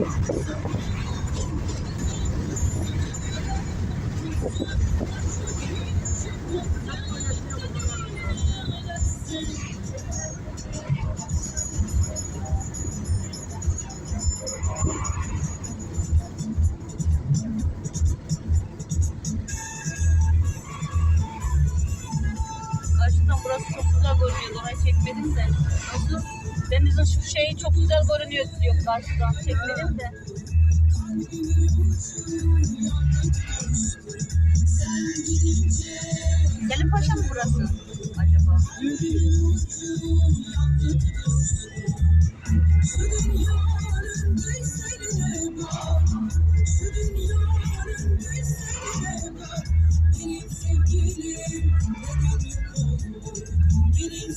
Thank you. Çok güzel görünüyor. Orayı çekmedim de. Nasıl? Denizin şu şeyi çok güzel görünüyor diyor karşıdan. Çekmedim de. Selim Paşa mı burası acaba? Benim sevgilim, sevgilim,